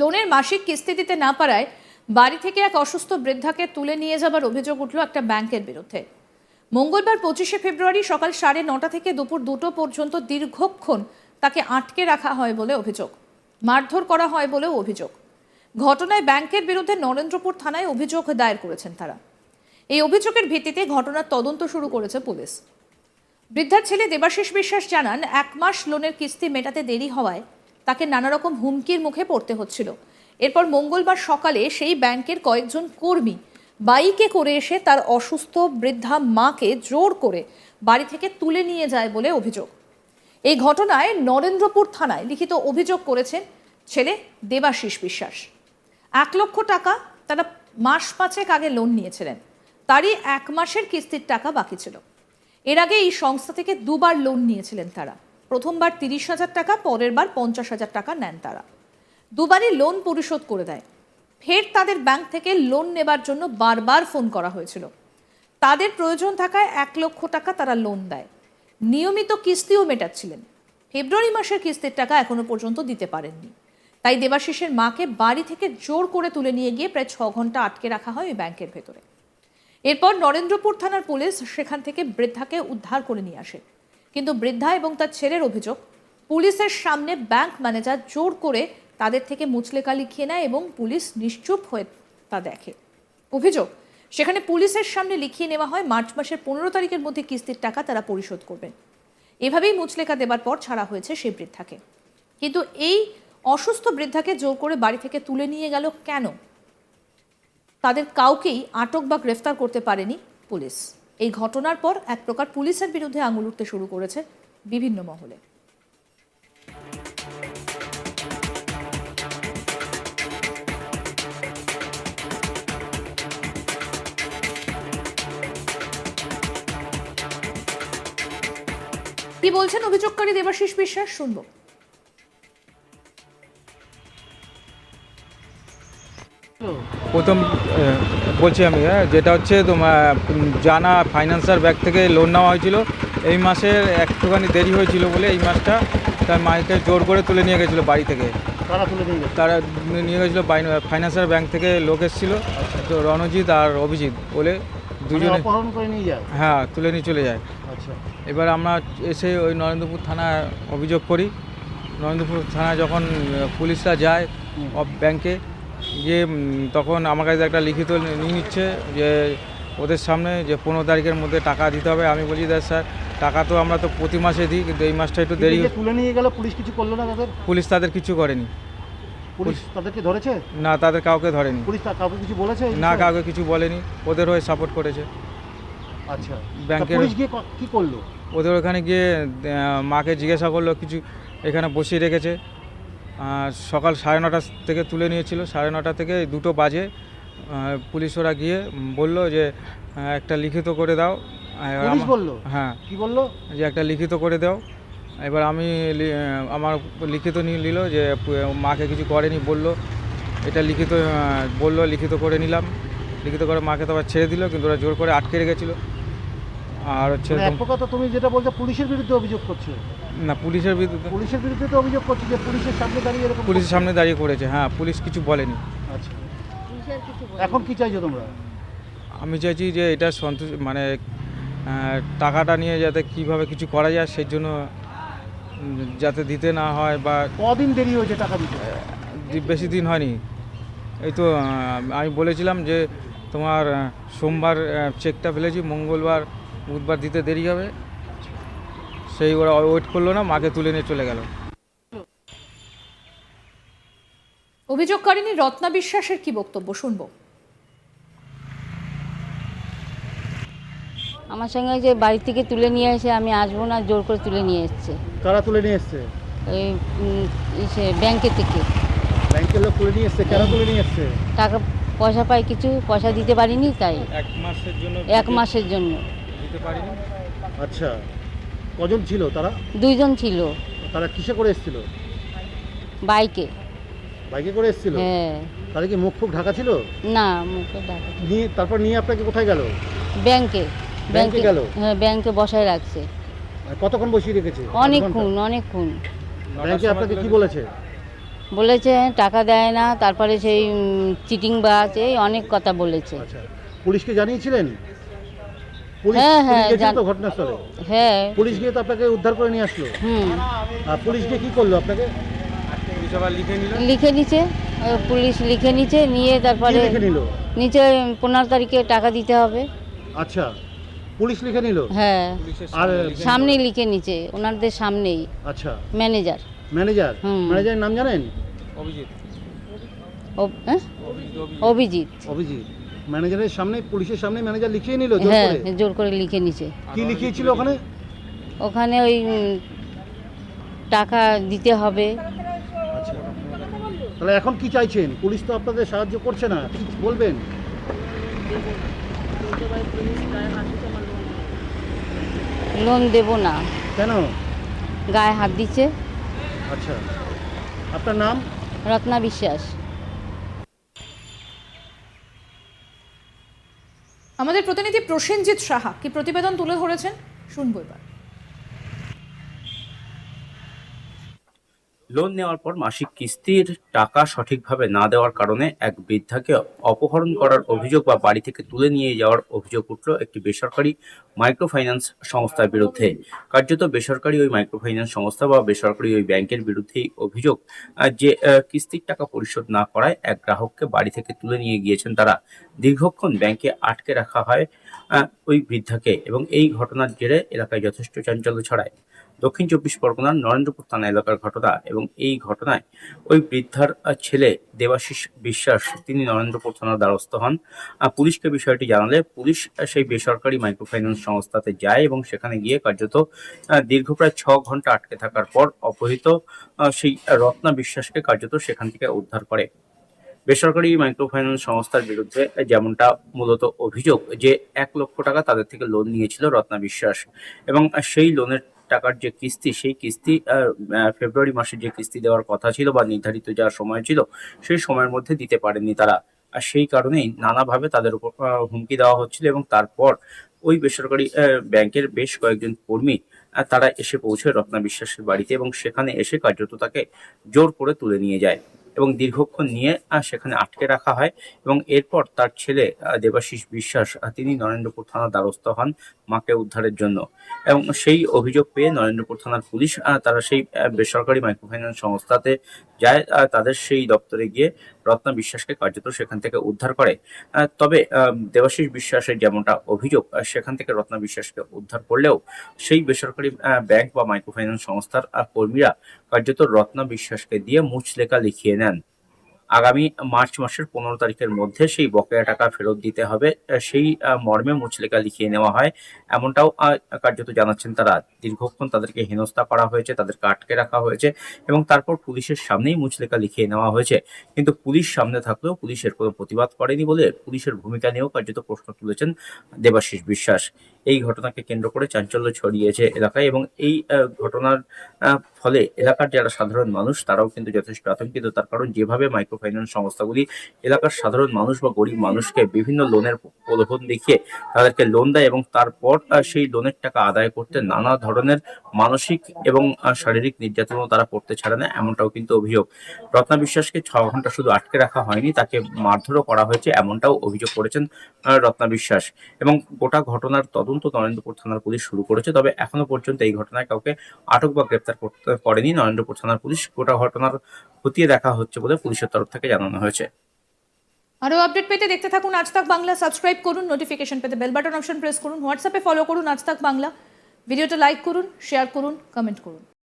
লোনের মাসিক কিস্তি দিতে না পারায় বাড়ি থেকে এক অসুস্থ বৃদ্ধাকে তুলে নিয়ে যাবার অভিযোগ উঠল একটা ব্যাংকের বিরুদ্ধে। মঙ্গলবার পঁচিশে ফেব্রুয়ারি সকাল সাড়ে নটা থেকে দুপুর দুটো পর্যন্ত দীর্ঘক্ষণ তাকে আটকে রাখা হয় বলে অভিযোগ। মারধর করা হয় বলেও অভিযোগ। ঘটনায় ব্যাংকের বিরুদ্ধে নরেন্দ্রপুর থানায় অভিযোগ দায়ের করেছেন তারা। এই অভিযোগের ভিত্তিতে ঘটনার তদন্ত শুরু করেছে পুলিশ। বৃদ্ধার ছেলে দেবাশিস বিশ্বাস জানান, এক মাস লোনের কিস্তি মেটাতে দেরি হওয়ায় তাকে নানা রকম হুমকির মুখে পড়তে হচ্ছিল। এরপর মঙ্গলবার সকালে সেই ব্যাংকের কয়েকজন কর্মী বাইকে করে এসে তার অসুস্থ বৃদ্ধা মাকে জোর করে বাড়ি থেকে তুলে নিয়ে যায় বলে অভিযোগ। এই ঘটনায় নরেন্দ্রপুর থানায় লিখিত অভিযোগ করেছেন ছেলে দেবাশিস বিশ্বাস। এক লক্ষ টাকা তারা মাস পাঁচেক আগে লোন নিয়েছিলেন। তারই এক মাসের কিস্তির টাকা বাকি ছিল। এর আগে এই সংস্থা থেকে দুবার লোন নিয়েছিলেন তারা। প্রথমবার তিরিশ হাজার টাকা পরের বার পঞ্চাশ হাজার টাকা নেন তারা। দুবারই লোন পরিশোধ করে দেয়। ফের তাদের ব্যাংক থেকে লোন নেবার জন্য বারবার ফোন করা হয়েছিল। তাদের প্রয়োজন থাকায় এক লক্ষ টাকা তারা লোন দেয়। নিয়মিত কিস্তিও মেটাচ্ছিলেন। ফেব্রুয়ারি মাসের কিস্তির টাকা এখনও পর্যন্ত দিতে পারেননি। তাই দেবাশিসের মাকে বাড়ি থেকে জোর করে তুলে নিয়ে গিয়ে প্রায় ছ ঘণ্টা আটকে রাখা হয় ওই ব্যাংকের ভেতরে। এরপর নরেন্দ্রপুর থানার পুলিশ সেখান থেকে বৃদ্ধাকে উদ্ধার করে নিয়ে আসে। কিন্তু বৃদ্ধা এবং তার ছেলের অভিযোগ, পুলিশের সামনে ব্যাংক ম্যানেজার জোর করে তাদের থেকে মুচলেকা লিখিয়ে নেয় এবং পুলিশ নিশ্চুপ হয়ে তা দেখে। অভিযোগ, সেখানে পুলিশের সামনে লিখিয়ে নেওয়া হয় মার্চ মাসের পনেরো তারিখের মধ্যে কিস্তির টাকা তারা পরিশোধ করবেন। এভাবেই মুচলেকা দেবার পর ছাড়া হয়েছে সেই বৃদ্ধাকে। কিন্তু এই অসুস্থ বৃদ্ধাকে জোর করে বাড়ি থেকে তুলে নিয়ে গেল কেন? তাদের কাউকেই আটক বা গ্রেফতার করতে পারেনি পুলিশ। এই ঘটনার পর এক প্রকার পুলিশের বিরুদ্ধে আঙুল উঠতে শুরু করেছে বিভিন্ন মহলে। কি বলছেন অভিযোগকারী দেবাশিস বিশ্বাস? শুনব। প্রথম বলছি আমি হ্যাঁ যেটা হচ্ছে তোমার জানা ফাইন্যান্সার ব্যাগ থেকে লোন নেওয়া হয়েছিল। এই মাসের একটুখানি দেরি হয়েছিল বলে এই মাসটা তার মাইকে জোর করে তুলে নিয়ে গেছিল বাড়ি থেকে। তারা নিয়ে গেছিল ফাইন্যান্সার ব্যাংক থেকে লোক এসেছিল তো রণজিৎ আর অভিজিৎ বলে মানে দুজনে যায়? হ্যাঁ তুলে নিয়ে চলে যায়। আচ্ছা। এবার আমরা এসে ওই নরেন্দ্রপুর থানায় অভিযোগ করি। নরেন্দ্রপুর থানায় যখন পুলিশরা যায় ব্যাংকে গিয়ে তখন আমার কাছে একটা লিখিত নিয়ে নিচ্ছে যে ওদের সামনে যে পনেরো তারিখের মধ্যে টাকা দিতে হবে। আমি বলছি দাদা স্যার টাকা তো আমরা তো প্রতি মাসে দিই কিন্তু এই মাসটা একটু দেরি তুলে নিয়ে গেল পুলিশ কিছু করল না তাদের? পুলিশ তাদের কিছু করেনি। পুলিশ তাদেরকে ধরেছে? না তাদের কাউকে ধরেনি। পুলিশ কাউকে কিছু বলেছে না কাউকে কিছু বলেনি। ওদের হয়ে সাপোর্ট করেছে। আচ্ছা। ব্যাংকের- পুলিশ গিয়ে কি করল? ওদের ওখানে গিয়ে মাকে জিজ্ঞাসা করল কিছু এখানে বসিয়ে রেখেছে। সকাল সাড়ে নটা থেকে তুলে নিয়েছিল। সাড়ে নটা থেকে দুটো বাজে। পুলিশ ওরা গিয়ে বলল যে একটা লিখিত করে দাও। পুলিশ বলল? হ্যাঁ। কি বলল? যে একটা লিখিত করে দাও। এবার আমি আমার লিখিত নিয়ে নিল যে মাকে কিছু করেনি বলল এটা লিখিত বলল লিখিত করে নিলাম। লিখিত করে মাকে তো আবার ছেড়ে দিল কিন্তু ওরা জোর করে আটকে রেখেছিলো। আর হচ্ছে মানে তুমি যেটা বলছো পুলিশের বিরুদ্ধে অভিযোগ করছ। না পুলিশের বিরুদ্ধে পুলিশের বিরুদ্ধে তো অভিযোগ করছ যে পুলিশের সামনে দাঁড়িয়ে এরকম পুলিশের সামনে দাঁড়িয়ে করেছে হ্যাঁ পুলিশ কিছু বলেনি। আচ্ছা। এখন কি চাইছো তোমরা? আমি চাইছি যে এটা সন্তোষ মানে টাকাটা নিয়ে যাতে কীভাবে কিছু করা যায় সেই জন্য যাতে দিতে না হয় বা কদিন দেরি হয়েছে টাকা দিতে? বেশি দিন হয়নি। এই তো আমি বলেছিলাম যে তোমার সোমবার চেকটা ফেলেছি মঙ্গলবার বুধবার দিতে দেরি হবে। সেই ওরা ওয়েট করল না মাকে তুলে নিয়ে চলে গেল। অভিযোগকারিনী রত্না বিশ্বাসের কি বক্তব্য? শুনব। আমার সঙ্গে যে বাড়ি থেকে তুলে নিয়ে এসে আমি আসব না জোর করে তুলে নিয়ে এসছে। কারা তুলে নিয়ে এসছে? ওই উম, ইসে ব্যাংকে থেকে। ব্যাংকের লোক তুলে নিয়ে এসছে? কেন তুলে নিয়ে এসছে? টাকা পয়সা পাই কিছু পয়সা দিতে পারিনি তাই। এক মাসের জন্য এক মাসের জন্য। দিতে পারিনি। আচ্ছা। কজন ছিল তারা? দুইজন ছিল। তারা কিসে করে এসেছিল? বাইকে। বাইকে করে এসেছিল? হ্যাঁ। তাহলে কি মুখ ফুক ঢাকা ছিল? না মুখে টাকা নিয়ে তারপর নিয়ে আপনাকে কোথায় গেল? ব্যাংকে। ব্যাংকে গেল? হ্যাঁ ব্যাংকে বসায় রাখছে। আর কতক্ষণ বসিয়ে রেখেছে? অনেকক্ষণ অনেকক্ষণ ব্যাংকে আপনাকে কি বলেছে? বলেছে টাকা দেয় না। তারপরে সেই চিটিং বাজ এই অনেক কথা বলেছে। আচ্ছা। পুলিশকে জানিয়েছিলেন? হ্যাঁ, হ্যাঁ, জান- তো ঘটনাস্থলে? হ্যাঁ। পুলিশ গিয়ে তো আপনাকে উদ্ধার করে নিয়ে আসলো? হুম। আর পুলিশ গিয়ে কি করল আপনাকে? লিখে নিচে পুলিশ লিখে নিচে নিয়ে কি তারপরে লিখে নিল? নিচে পনেরো তারিখে টাকা দিতে হবে। আচ্ছা পুলিশ লিখে নিল? হ্যাঁ। আর সামনে লিখে সামনেই লিখে নিচে ওনাদের সামনেই। আচ্ছা। ম্যানেজার। ম্যানেজার? হুম। ম্যানেজারের নাম জানেন? অভিজিৎ। ও- হ্যাঁ? অভিজিৎ অভিজিৎ। অভিজিৎ। অভিজিৎ। ম্যানেজারের সামনে পুলিশের সামনে ম্যানেজার লিখিয়ে নিল জোর হ্যাঁ করে? জোর করে লিখে নিচে কি লিখিয়েছিল ওখানে? ওখানে ওই উম, টাকা দিতে হবে। আচ্ছা। তাহলে এখন কি চাইছেন? পুলিশ তো আপনাদের সাহায্য করছে না। কি বলবেন? লোন দেব না। কেন? গায়ে হাত দিচ্ছে আচ্ছা। আপনার নাম? রত্না বিশ্বাস। আমাদের প্রতিনিধি প্রসেনজিৎ সাহা কি প্রতিবেদন তুলে ধরেছেন? শুনব এবার। লোন নেওয়ার পর মাসিক কিস্তির টাকা সঠিকভাবে না দেওয়ার কারণে এক বৃদ্ধাকে অপহরণ করার অভিযোগ বা বাড়ি থেকে তুলে নিয়ে যাওয়ার অভিযোগ উঠল একটি বেসরকারি মাইক্রোফাইন্যান্স সংস্থার বিরুদ্ধে। কার্যত বেসরকারি ওই মাইক্রোফাইন্যান্স সংস্থা বা বেসরকারি ওই ব্যাংকের বিরুদ্ধেই অভিযোগ যে কিস্তির টাকা পরিশোধ না করায় এক গ্রাহককে বাড়ি থেকে তুলে নিয়ে গিয়েছেন তারা। দীর্ঘক্ষণ ব্যাংকে আটকে রাখা হয় ওই বৃদ্ধাকে এবং এই ঘটনার জেরে এলাকায় যথেষ্ট চাঞ্চল্য ছড়ায়। দক্ষিণ চব্বিশ পরগনার নরেন্দ্রপুর থানা এলাকার ঘটনা এবং এই ঘটনায় ওই বৃদ্ধার ছেলে দেবাশিস বিশ্বাস, তিনি নরেন্দ্রপুর থানার দ্বারস্থ হন। পুলিশকে বিষয়টি জানালে পুলিশ সেই বেসরকারি মাইক্রোফাইন্যান্স সংস্থাতে যায় এবং সেখানে গিয়ে কার্যত দীর্ঘ প্রায় ছ ঘণ্টা আটকে থাকার পর অপহৃত সেই রত্না বিশ্বাসকে কার্যত সেখান থেকে উদ্ধার করে। বেসরকারি মাইক্রোফাইন্যান্স সংস্থার বিরুদ্ধে যেমনটা মূলত অভিযোগ যে এক লক্ষ টাকা তাদের থেকে লোন নিয়েছিল রত্না বিশ্বাস এবং সেই লোনের টাকার যে কিস্তি, সেই কিস্তি ফেব্রুয়ারি মাসে যে কিস্তি দেওয়ার কথা ছিল বা নির্ধারিত যাওয়ার সময় ছিল, সেই সময়ের মধ্যে দিতে পারেননি তারা। আর সেই কারণেই নানাভাবে তাদের উপর হুমকি দেওয়া হচ্ছিল এবং তারপর ওই বেসরকারি ব্যাংকের বেশ কয়েকজন কর্মী তারা এসে পৌঁছয় রত্না বিশ্বাসের বাড়িতে এবং সেখানে এসে কার্যত তাকে জোর করে তুলে নিয়ে যায়। এবং দীর্ঘক্ষণ নিয়ে সেখানে আটকে রাখা হয় এবং এরপর তার ছেলে দেবাশিস বিশ্বাস তিনি নরেন্দ্রপুর থানার দ্বারস্থ হন মাকে উদ্ধারের জন্য। এবং সেই অভিযোগ পেয়ে নরেন্দ্রপুর থানার পুলিশ তারা সেই বেসরকারি মাইক্রোফাইন্যান্স সংস্থাতে যায় তাদের সেই দপ্তরে গিয়ে রত্না বিশ্বাসকে কার্যত সেখান থেকে উদ্ধার করে। তবে দেবাশিস বিশ্বাসের যেমনটা অভিযোগ সেখান থেকে রত্না বিশ্বাসকে উদ্ধার করলেও সেই বেসরকারি ব্যাংক বা মাইক্রোফাইন্যান্স সংস্থার কর্মীরা কার্যত রত্না বিশ্বাসকে দিয়ে মুচলেখা লিখিয়ে নেন। আগামী মার্চ মাসের পনেরো তারিখের মধ্যে সেই বকেয়া টাকা ফেরত দিতে হবে। সেই মর্মে মুচলেখা লিখিয়ে নেওয়া হয়। এমনটাও কার্যত জানাচ্ছেন তারা। দীর্ঘক্ষণ তাদেরকে হেনস্থা করা হয়েছে, তাদেরকে আটকে রাখা হয়েছে এবং তারপর পুলিশের সামনেই মুচলেকা লিখিয়ে নেওয়া হয়েছে। কিন্তু পুলিশ সামনে থাকলেও পুলিশের কোনো প্রতিবাদ করেনি বলে পুলিশের ভূমিকা নিয়েও কার্যত প্রশ্ন তুলেছেন দেবাশিস বিশ্বাস। এই ঘটনাকে কেন্দ্র করে চাঞ্চল্য ছড়িয়েছে এলাকায় এবং এই ঘটনার ফলে এলাকার যারা সাধারণ মানুষ, তারাও কিন্তু যথেষ্ট আতঙ্কিত। তার কারণ যেভাবে মাইক্রোফাইন্যান্স সংস্থাগুলি এলাকার সাধারণ মানুষ বা গরিব মানুষকে বিভিন্ন লোনের প্রলোভন দেখিয়ে তাদেরকে লোন দেয় এবং তারপর সেই লোনের টাকা আদায় করতে নানা ধরনের মানসিক এবং শারীরিক নির্যাতনও তারা করতে ছাড়ে না, এমনটাও কিন্তু অভিযোগ। রত্না বিশ্বাসকে ছ ঘণ্টা শুধু আটকে রাখা হয়নি, তাকে মারধরও করা হয়েছে, এমনটাও অভিযোগ করেছেন রত্না বিশ্বাস। এবং গোটা ঘটনার তদন্ত নরেন্দ্রপুর থানার পুলিশ শুরু করেছে। তবে এখনও পর্যন্ত এই ঘটনায় কাউকে আটক বা গ্রেপ্তার করতে করেনি। নরেন্দ্রপুর থানার পুলিশ গোটা ঘটনার খতিয়ে দেখা হচ্ছে বলে পুলিশের তরফ থেকে জানানো হয়েছে। আরও আপডেট পেতে দেখতে থাকুন আজ তাক বাংলা। সাবস্ক্রাইব করুন, নোটিফিকেশন পেতে বেল বাটন অপশন প্রেস করুন। হোয়াটসঅ্যাপে ফলো করুন আজ তাক বাংলা। ভিডিওটা লাইক করুন, শেয়ার করুন, কমেন্ট করুন।